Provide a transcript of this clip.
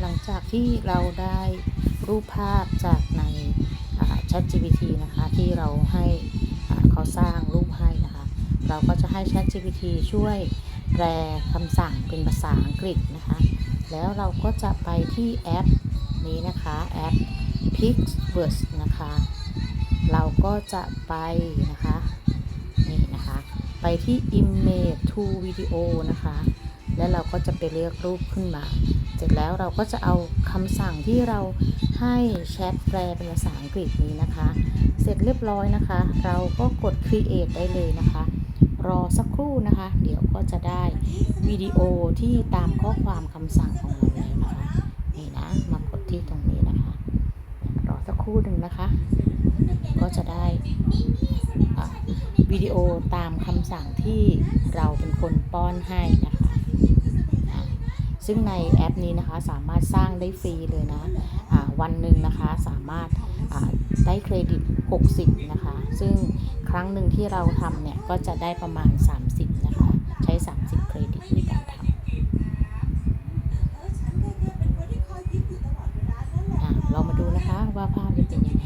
หลังจากที่เราได้รูปภาพจากใน ChatGPT นะคะ ที่เราให้เขาสร้างรูปให้นะคะ เราก็จะให้ ChatGPT ช่วยแปลคำสั่งเป็นภาษาอังกฤษนะคะ แล้วเราก็จะไปที่แอปนี้นะคะแอป Pixverse นะคะ เราก็จะไปนะคะนี่นะคะ ไปที่ Image to Video นะคะ แล้วเราก็จะไปเลือกรูปขึ้นมา เสร็จแล้วเราก็จะเอาคำสั่งที่เราให้แชทแปลเป็นภาษาอังกฤษนี้นะคะ เสร็จเรียบร้อยนะคะ เราก็กด create ได้เลยนะคะ รอสักครู่นะคะ เดี๋ยวก็จะได้วิดีโอที่ตามข้อความคำสั่งของเราเลยนะคะนี่นะมากดที่ตรงนี้นะคะ รอสักครู่หนึ่งนะคะ ก็จะได้วิดีโอตามคำสั่งที่เราเป็นคนป้อนให้นะคะ ซึ่งในแอปนี้นะคะสามารถสร้างได้ฟรีเลยนะะวันหนึ่งนะคะสามารถได้เครดิต 60 นะคะ ซึ่งครั้งหนึ่งที่เราทำเนี่ย ก็จะได้ประมาณ 30 นะคะ ใช้ 30 เครดิตในการทำเรามาดูนะคะว่าภาพจะเป็นยังไง